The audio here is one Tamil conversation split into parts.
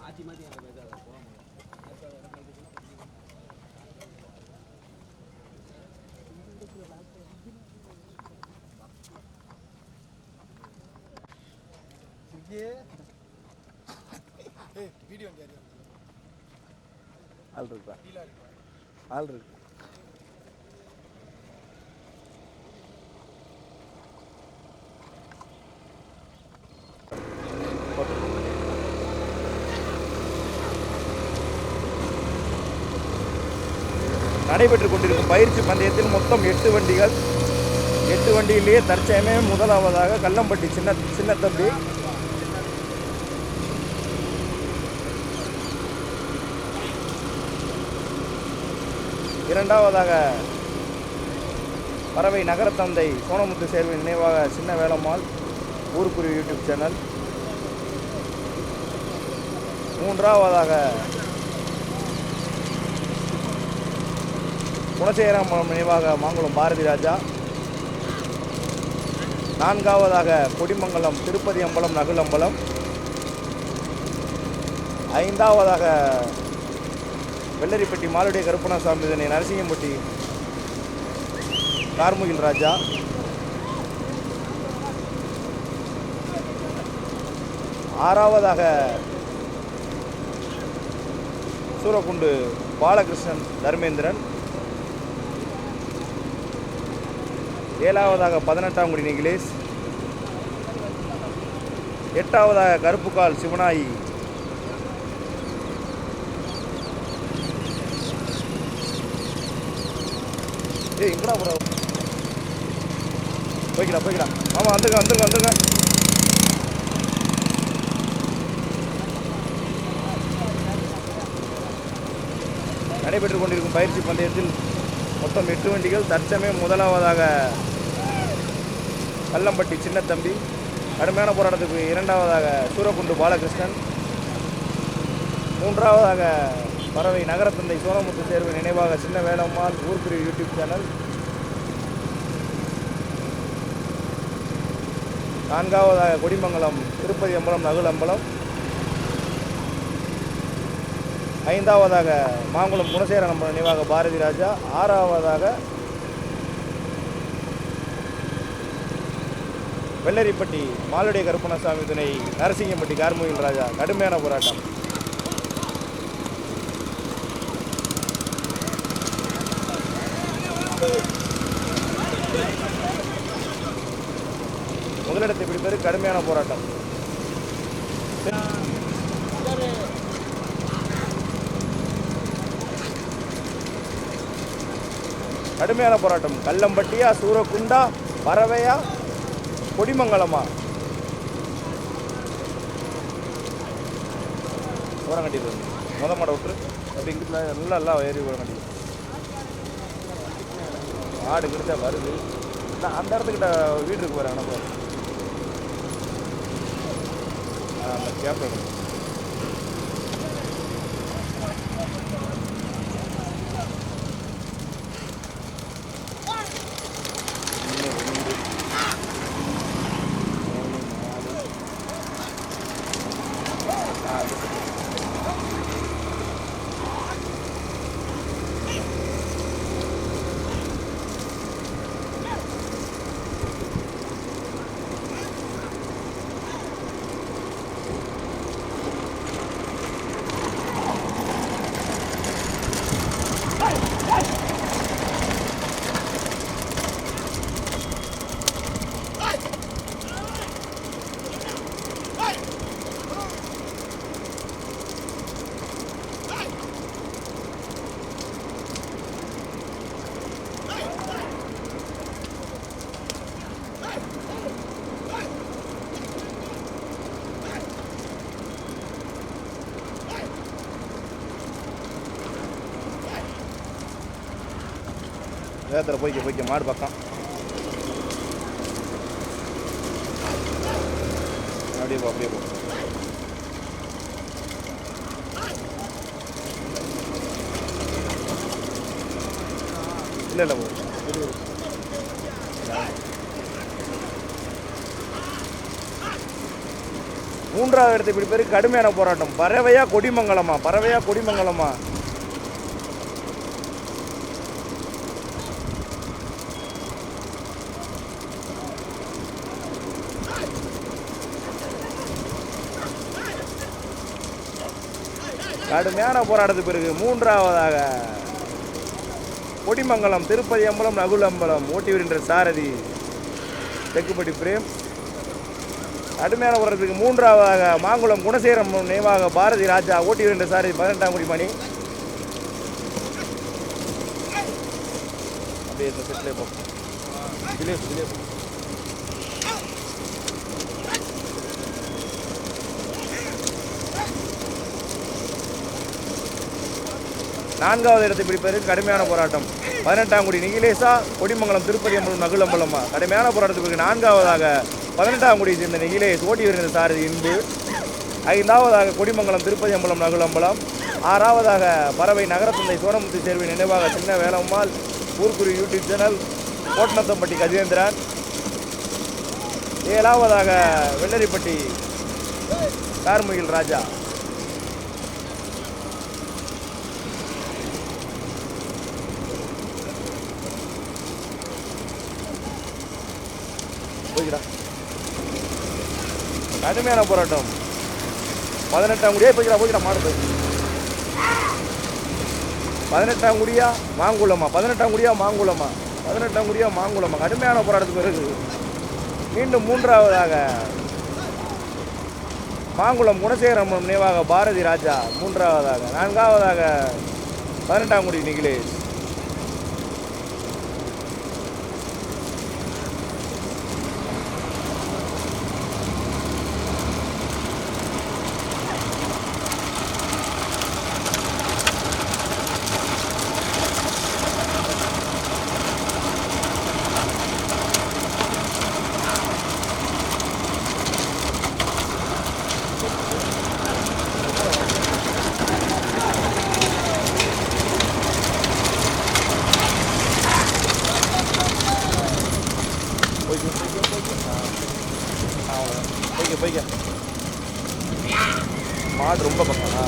மாற்றி மாற்றி வீடியோ கேரியா ஆள் இருக்கா? ஆள் இருக்கு. நடைபெற்றுக் கொண்டிருக்கும் பயிற்சி பந்தயத்தில் மொத்தம் எட்டு வண்டிகள். எட்டு வண்டியிலேயே தற்சயமே முதலாவதாக கல்லம்பட்டி சின்ன சின்ன இரண்டாவதாக பறவை நகரத்தந்தை சோனமுத்து சேர்வின் நினைவாக சின்ன வேலம்மாள் ஊருக்குருவி யூடியூப் சேனல். மூன்றாவதாக குணசேகரம் நினைவாக மாங்குளம் பாரதி ராஜா. நான்காவதாக கொடிமங்கலம் திருப்பதி அம்பலம் நகுலம்பலம் ஐந்தாவதாக வெள்ளரிப்பட்டி மாலுடைய கருப்பணசாமி இதனை நரசிங்கம்பட்டி கார்முகில் ராஜா. ஆறாவதாக சூரக்குண்டு பாலகிருஷ்ணன் தர்மேந்திரன். ஏழாவதாக பதினெட்டாம் குடி நிகிலேஷ். எட்டாவதாக கருப்புக்கால் சிவனாயி ஏய் எங்கடா போடா போய்க்கடா போய்க்கடா. ஆமாம் வந்துருங்க வந்துருங்க வந்துருங்க. நடைபெற்றுக் கொண்டிருக்கும் பயிற்சி பந்தயத்தில் மொத்தம் எட்டு வண்டிகள். தற்சமயம் முதலாவதாக கல்லம்பட்டி சின்னத்தம்பி. கடுமையான போராட்டத்துக்கு இரண்டாவதாக சூரக்குண்டு பாலகிருஷ்ணன். மூன்றாவதாக பறவை நகரத்தந்தை சோனமுத்து தேர்வு நினைவாக சின்ன வேலம்மாள் ஊர்க்குருவி யூடியூப் சேனல். நான்காவதாக கொடிமங்கலம் திருப்பதி அம்பலம் நகுல் அம்பலம். ஐந்தாவதாக மாங்குளம் குணசேகரன் அம்பலம் நினைவாக பாரதி ராஜா. ஆறாவதாக வெள்ளரிப்பட்டி மாலுடைய கருப்பணசாமி துணை நரசிங்கம்பட்டி கார்முகில் ராஜா. கடுமையான போராட்டம் முதலிடத்தை பிடிப்பது கடுமையான போராட்டம். கடுமையான போராட்டம். கல்லம்பட்டியா சூரக்குண்டா பறவையா கொடிமங்கலமா? உரம் கட்டிட்டு முத மாடை விட்டுரு. அப்படி இங்கிட்ட நல்லா எல்லாம் ஏறி உரம் கட்டிடுது ஆடு கிட்ட வருது. நான் அந்த இடத்துக்கிட்ட வீடு இருக்கு பாரு அனுப்ப அந்த வேகத்தில் போய்க்க போய்க்க மாடு பக்கம். அப்படியே போ அப்படியே போ. இல்லை இல்லை போ. மூன்றாவது இடத்தை பிடிப்பது கடுமையான போராட்டம். பறவையா கொடிமங்கலமா? பறவையா கொடிமங்கலமா? கடுமையான போராட்டத்துக்கு பிறகு மூன்றாவதாக கொடிமங்கலம் திருப்பதி அம்பலம் நகுல் அம்பலம் ஓட்டி வருகின்ற சாரதி தெக்குப்பட்டி பிரேம். கடுமையான போராட்டத்துக்கு மூன்றாவதாக மாங்குளம் குணசேகரம் நினைவாக பாரதி ராஜா ஓட்டி வருகின்ற சாரதி பதினெட்டாம் குடி மணி. அப்படியே இந்த செட்டிலே போ இதிலே போ, இதிலே போ. நான்காவது இடத்தை பிடிப்பதற்கு கடுமையான போராட்டம். பதினெட்டாம் குடி நிகிலேசா கொடிமங்கலம் திருப்பதி அம்பலம் நகுலம்பலமா. கடுமையான போராட்டத்துக்கு நான்காவதாக பதினெட்டாம் குடியை சேர்ந்த நிகிலேஷ் ஓட்டி வருகிற சாரதி இன்பு ஐந்தாவதாக கொடிமங்கலம் திருப்பதி அம்பலம் நகுலம்பலம். ஆறாவதாக பறவை நகரத்தந்தை சோனமுத்து சேர்வை நினைவாக சின்ன வேலம்மாள் ஊர்குறி யூடியூப் சேனல் கோட்டநத்தம்பட்டி கஜேந்திரன். ஏழாவதாக வெள்ளரிப்பட்டி கார்முகில் ராஜா போய்க்கிறா கடுமையான போராட்டம். பதினெட்டாம் குடியா? போய்க்கிறா போய்க்கிறா மாடு பதினெட்டாம் குடியா? மாங்குளமா? பதினெட்டாம் குடியா? மாங்குளமா? பதினெட்டாம் குடியா? மாங்குளமா? கடுமையான போராட்டத்துக்கு பிறகு மீண்டும் மூன்றாவதாக மாங்குளம் குணசேகரம் நினைவாக பாரதி ராஜா. மூன்றாவதாக நான்காவதாக பதினெட்டாம் குடி நிகிலேஷ் போய்க்க போய்க்க போய்க்க ஆ அவ்வளோதான் போய்க்க போய்க்க மாடு ரொம்ப பக்கம் ஆ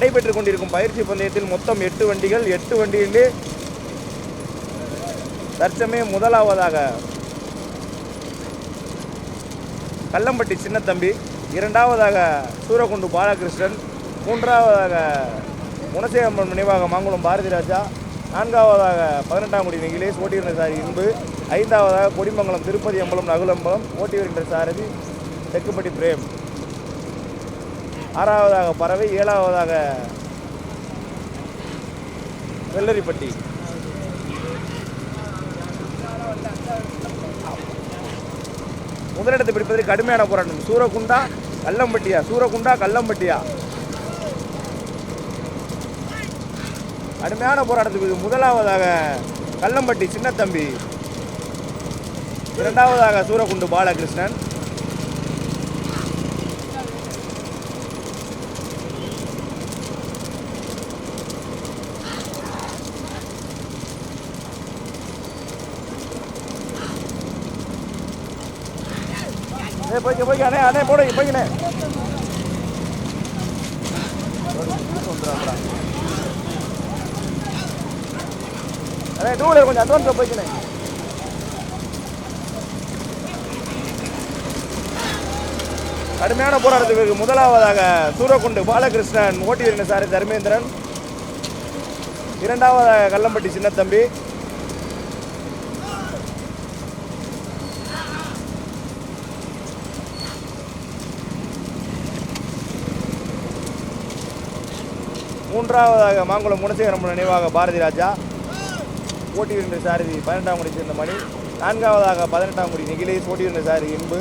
நடைபெற்று கொண்டிருக்கும் பயிற்சி பந்தயத்தில் மொத்தம் எட்டு வண்டிகள் எட்டு வண்டியிலே தற்சமயம் முதலாவதாக கல்லம்பட்டி சின்னத்தம்பி இரண்டாவதாக சூரகுண்டு பாலகிருஷ்ணன் மூன்றாவதாக குணசேகம்பன் நினைவாக மாங்குளம் பாரதி ராஜா நான்காவதாக பதினெட்டாம் குடி நிகிலேஷ் ஓட்டி வருகின்ற சாரதி இன்பு ஐந்தாவதாக கொடிமங்கலம் திருப்பதி அம்பலம் நகுலம்பலம் ஓட்டி வருகின்ற சாரதி தெக்குப்பட்டி பிரேம். ஆறாவதாக பறவை ஏழாவதாக வெள்ளரிப்பட்டி. முதலிடத்தை பிடிப்பது கடுமையான போராட்டம். சூரகுண்டா கல்லம்பட்டியா சூரகுண்டா கல்லம்பட்டியா கடுமையான போராட்டத்துக்கு முதலாவதாக கல்லம்பட்டி சின்னத்தம்பி. இரண்டாவதாக சூரகுண்டு பாலகிருஷ்ணன். அண்ணே போய்க்க போய்க்க அண்ணே அண்ணே போடுங்க போய்க்கண்ணே அண்ணே டூ வீலர் கொஞ்சம் அட்வான்ஸாக போய்க்கண்ணே கடுமையான போராட்டத்துக்கு முதலாவதாக சூரக்குண்டு பாலகிருஷ்ணன் ஓட்டி சாரி தர்மேந்திரன். இரண்டாவதாக கல்லம்பட்டி சின்னத்தம்பி. மூன்றாவதாக மாங்குளம் குணசேகரம் நினைவாக பாரதி ராஜா. போட்டியிருந்த வருகின்ற சாரதி பதினெட்டாம் குடி சேர்ந்த மணி. நான்காவதாக பதினெட்டாம் குடி நிகிலேஷ். போட்டியிருந்த வருகின்ற சாரதி இன்பு.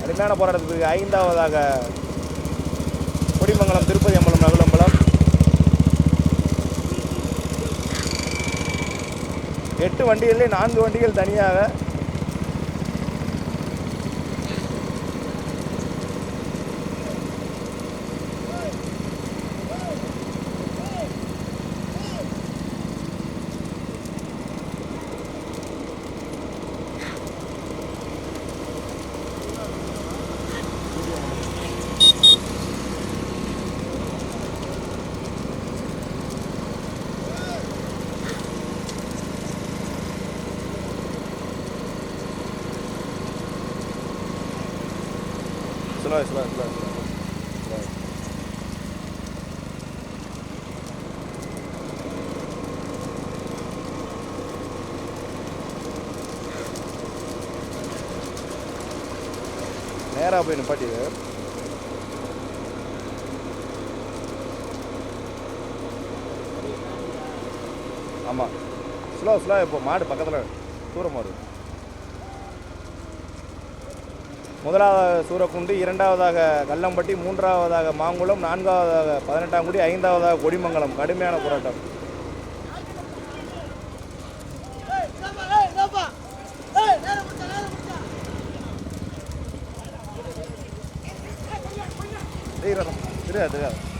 கடுமையான போராட்டத்துக்கு ஐந்தாவதாக கொடிமங்கலம் திருப்பதி அம்பலம் நகுலம்பலம் எட்டு வண்டிகளிலே நான்கு வண்டிகள் தனியாக ஸ்லோ ஸ்லோ ஸ்லோ நேராக போய் நிப்பாட்டிடு ஆமாம் ஸ்லோ ஸ்லோ இப்போ மாடு பக்கத்தில் தூரம் மாடு முதலாவதாக சூரக்குண்டு இரண்டாவதாக கல்லம்பட்டி மூன்றாவதாக மாங்குளம் நான்காவதாக பதினெட்டாம் குடி ஐந்தாவதாக கொடிமங்கலம் கடுமையான போராட்டம் தெரியாது தெரியாது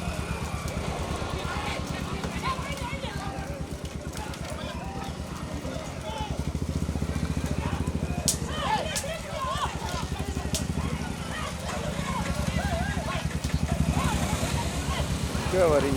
தெரியாது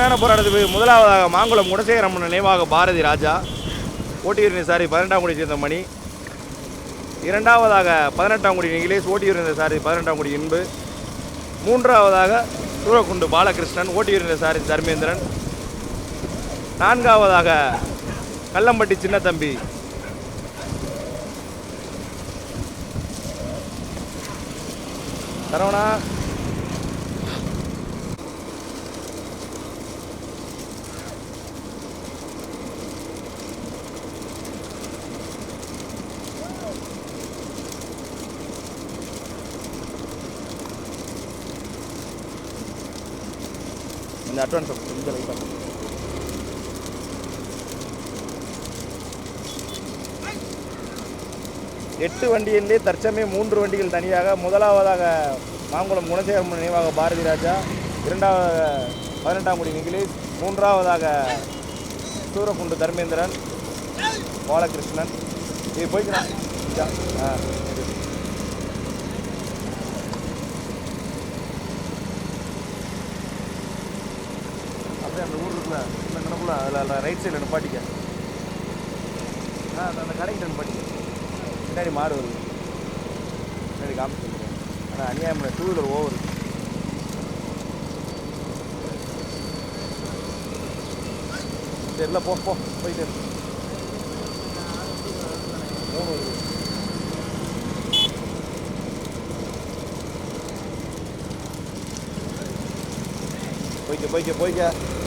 கடுமையான போராட்டத்துக்கு முதலாவதாக மாங்குளம் குணசேகரம் நினைவாக பாரதி ராஜா. ஓட்டியிருந்த சாரி பதினெட்டாம் குடி சேர்ந்த மணி. இரண்டாவதாக பதினெட்டாம் குடி நிகிலேஷ் ஓட்டியிருந்த சாரி பதினெட்டாம் குடி இன்பு. மூன்றாவதாக சூரக்குண்டு பாலகிருஷ்ணன் ஓட்டியிருந்த சாரி தர்மேந்திரன். நான்காவதாக கல்லம்பட்டி சின்னத்தம்பி. சரவணா அட்வான்ஸ் இந்த லைட்டாக எட்டு வண்டியிலே தற்சமயம் மூன்று வண்டிகள் தனியாக முதலாவதாக மாங்குளம் குணசேகரம் நினைவாக பாரதி ராஜா இரண்டாவதாக பதினெட்டாம் குடி நிகிலேஷ் மூன்றாவதாக சூரக்குண்டு தர்மேந்திரன் பாலகிருஷ்ணன். இது போய்க்கலாம் ஆ. சரி. இருக்குல்ல இந்த கணக்குள்ள அதில் ரைட் சைடில் நிப்பாட்டிக்க. ஆ அந்த- அந்த கடைக்கிட்ட நிப்பாட்டிக்க. பின்னாடி மாடு வருது. பின்னாடி காமிச்சு ஆனால் அநியாயம் டூ வீலர் ஓவர் தெரியல போ போ போயிட்டு இரு. போய்க்க போய்க்க போய்க்க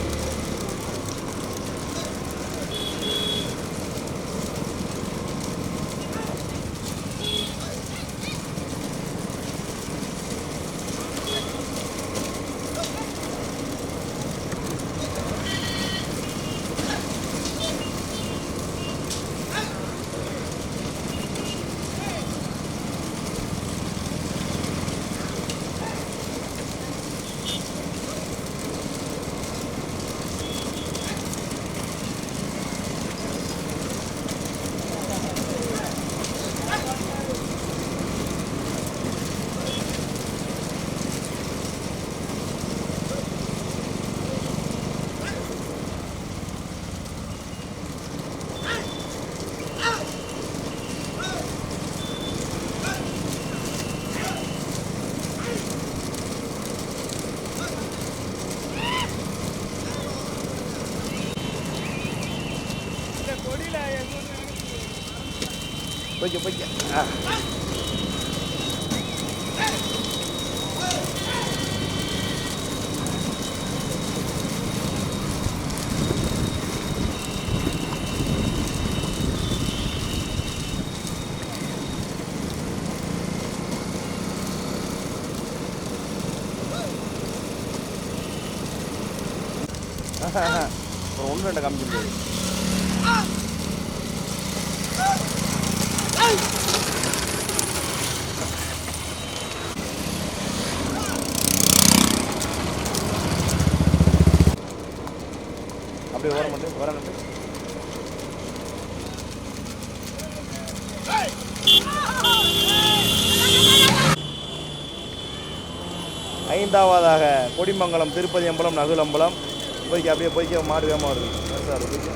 vô bây giờ à. റോഡിലുണ്ട് കമ്പിൻ്റെ Kodimangalam Tirupathi Ambalam நகுலம்பலம் போய்க்கு அப்படியே போய்க்க மாடு வேகமாக வருது. இருக்கு,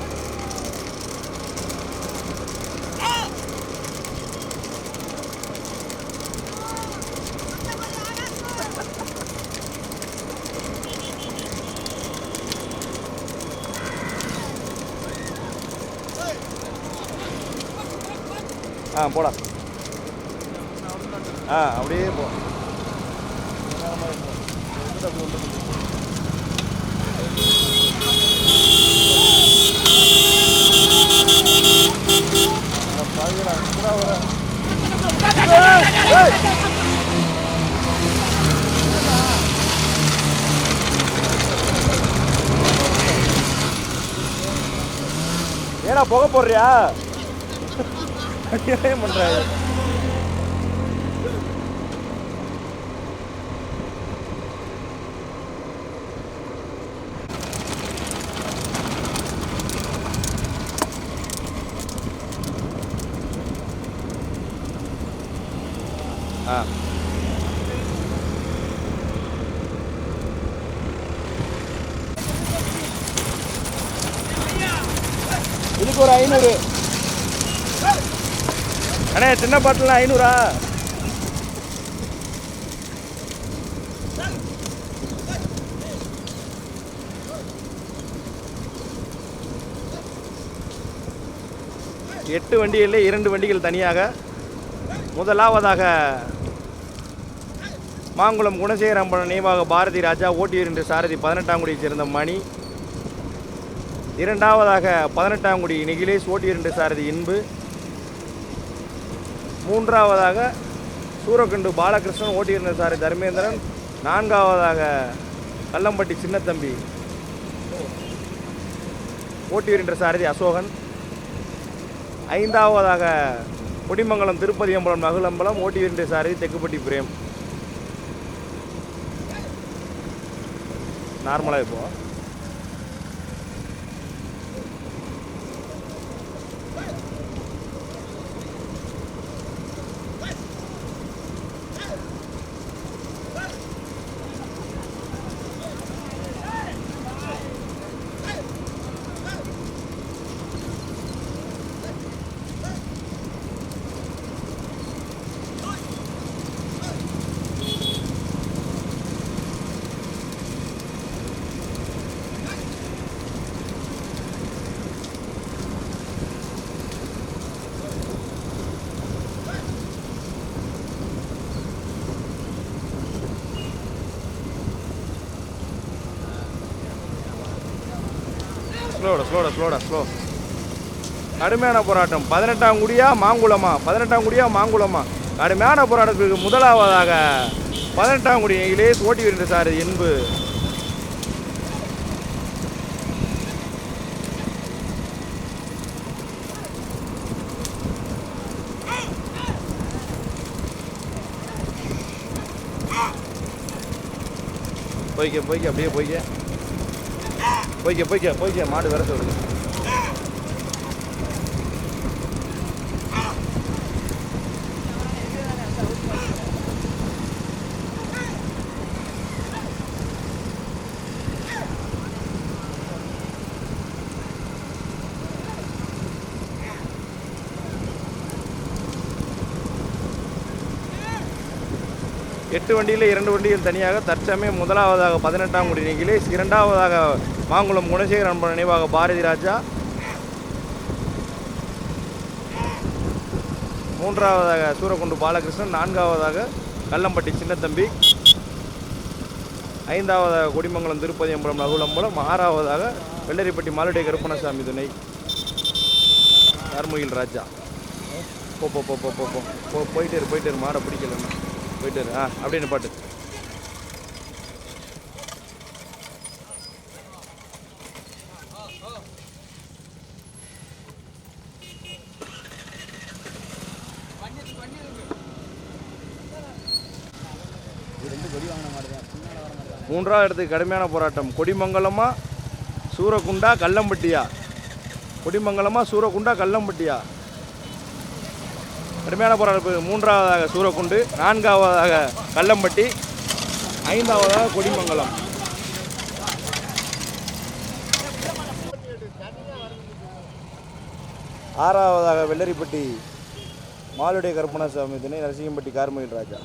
ஆ போடா. ஆ அப்படியே போ. ஏடா அப்படி புகை போடுறியா? ஏன் பண்ற அண்ணே சின்ன பாட்டில் ஐநூறா. எட்டு வண்டிகளில் இரண்டு வண்டிகள் தனியாக. முதலாவதாக மாங்குளம் குணசேகரம்பலம் நினைவாக பாரதி ராஜா ஓட்டியர் என்ற சாரதி பதினெட்டாம் குடியை சேர்ந்த மணி. இரண்டாவதாக பதினெட்டாம் குடி நிகிலேஷ் ஓட்டியர் என்ற சாரதி இன்பு. மூன்றாவதாக சூரக்கண்டு பாலகிருஷ்ணன் ஓட்டியிருந்த சாரி தர்மேந்திரன். நான்காவதாக கல்லம்பட்டி சின்னத்தம்பி ஓட்டியிருந்த சாரதி அசோகன். ஐந்தாவதாக கொடிமங்கலம் திருப்பதி அம்பலம் நகுலம்பலம் ஓட்டியிருந்த சாரதி தெக்குப்பட்டி பிரேம். நார்மலாக இப்போ. ஸ்லோடா ஸ்லோடா ஸ்லோடா ஸ்லோ கடுமையான போராட்டம். பதினெட்டாம் குடியா மாங்குளமா? பதினெட்டாம் குடியா மாங்குளமா? கடுமையான போராட்டத்திற்கு முதலாவதாக பதினெட்டாம் குடி இலேஸ் ஓட்டி வருகின்ற சார் என்பு. போய்க்க போய்க்க அப்படியே போய்க்க. போய்க்க போய்க்க போய்க்க மாடு வர சொல்லுங்க எட்டு வண்டியில் இரண்டு வண்டிகள் தனியாக தற்சமயம் முதலாவதாக பதினெட்டாம் குடி நீங்களே இரண்டாவதாக மாங்குளம் குணசேகர் அன்பன் நினைவாக பாரதி ராஜா. மூன்றாவதாக சூரக்குண்டு பாலகிருஷ்ணன் நான்காவதாக கல்லம்பட்டி சின்னத்தம்பி. ஐந்தாவதாக கொடிமங்கலம் திருப்பதியம்பலம் நகுலம்பலம் ஆறாவதாக வெள்ளரிப்பட்டி மாலுடைய கருப்பணசாமி துணை. தர்மகில் ராஜா. போ போ போ போ போ போயிட்டு போயிட்டேரு மாட பிடிக்கலண்ணா. போயிட்டு ஆ அப்படின்னு பாட்டு. மூன்றாவது இடத்துக்கு கடுமையான போராட்டம். கொடிமங்கலமாக சூரக்குண்டா கல்லம்பட்டியா கொடிமங்கலமாக சூரக்குண்டா கல்லம்பட்டியா கடுமையான போராட்டம் மூன்றாவதாக சூரக்குண்டு நான்காவதாக கல்லம்பட்டி ஐந்தாவதாக கொடிமங்கலம். ஆறாவதாக வெள்ளரிப்பட்டி மாலுடைய கருப்பணசாமி திணை நரசிங்கம்பட்டி கார்மயில் ராஜா.